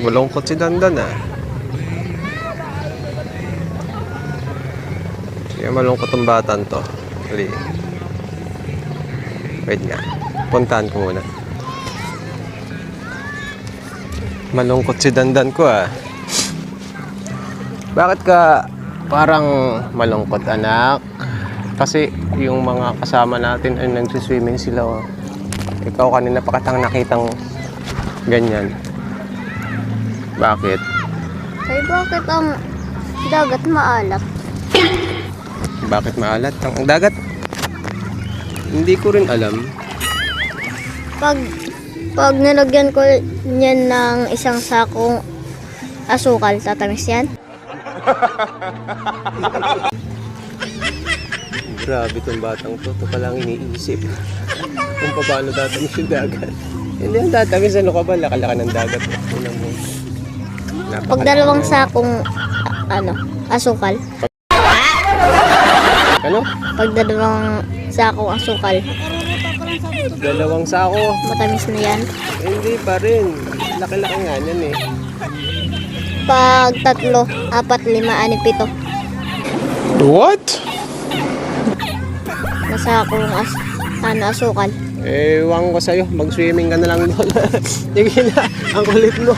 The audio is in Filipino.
Malungkot si Dandan ah. Kaya malungkot ang batan to. Hali. Wait nga. Puntahan ko muna. Malungkot si Dandan ko ah. Bakit ka parang malungkot anak? Kasi yung mga kasama natin ay nagsiswimming sila. Oh. Ikaw kanina pa katang nakitang ganyan. Bakit? Ay, bakit ang dagat maalat? Bakit maalat ang dagat? Hindi ko rin alam. Pag, pag nilagyan ko yan ng isang sakong asukal, tatamis yan? Grabe tong batang to. Ito palang iniisip. Kung paano tatamis yung dagat. Hindi ang tatamis. Ano ka ba? Lakalaka ng dagat. Tingnan mo. Pag dalawang sakong, ano, asukal, Ano? pag dalawang sakong asukal, Dalawang sako. matamis na yan. Hindi pa rin. Laki-laki nga yan eh. Pag tatlo, apat, lima, anim, pito, What? na sakong as, ano, asukal. Ewan ko sa'yo. Mag-swimming ka na lang doon. Sige na. Ang kulit mo.